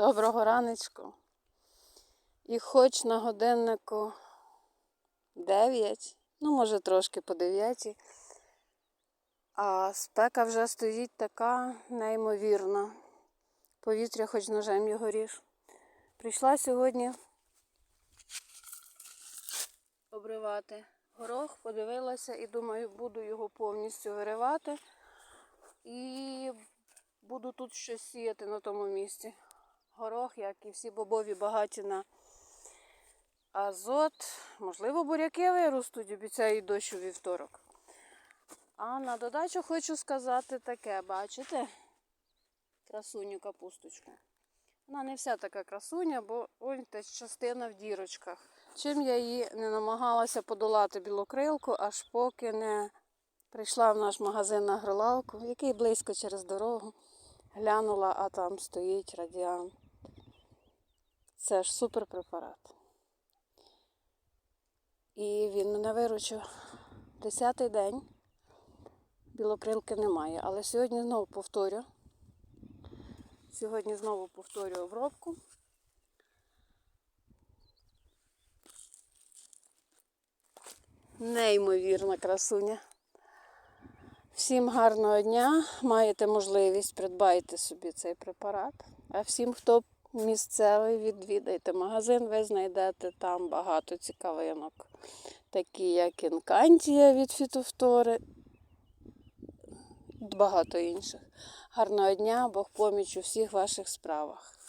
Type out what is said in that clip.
Доброго ранечку. І хоч на годиннику 9, ну може трошки по 9, а спека вже стоїть така неймовірна. Повітря хоч ножем його ріж. Прийшла сьогодні обривати горох, подивилася і думаю, буду його повністю виривати. І буду тут щось сіяти на тому місці. Горох, як і всі бобові багаті на азот. Можливо, буряки виростуть, обіцяють дощ у вівторок. А на додачу хочу сказати таке, бачите? Красуню капусточку. Вона не вся така красуня, бо ось та частина в дірочках. Чим я її не намагалася подолати білокрилку, аж поки не прийшла в наш магазин на грилалку, який близько через дорогу. Глянула, а там стоїть радіант. Це ж супер препарат. І він мене виручив. Десятий день. Білокрилки немає. Але сьогодні знову повторю. Сьогодні знову повторю обробку. Неймовірна красуня. Всім гарного дня. Маєте можливість придбайте собі цей препарат. А всім, хто місцевий, відвідайте магазин, ви знайдете там багато цікавинок, такі як інкантія від фітофтори, багато інших. Гарного дня, Бог поміч у всіх ваших справах.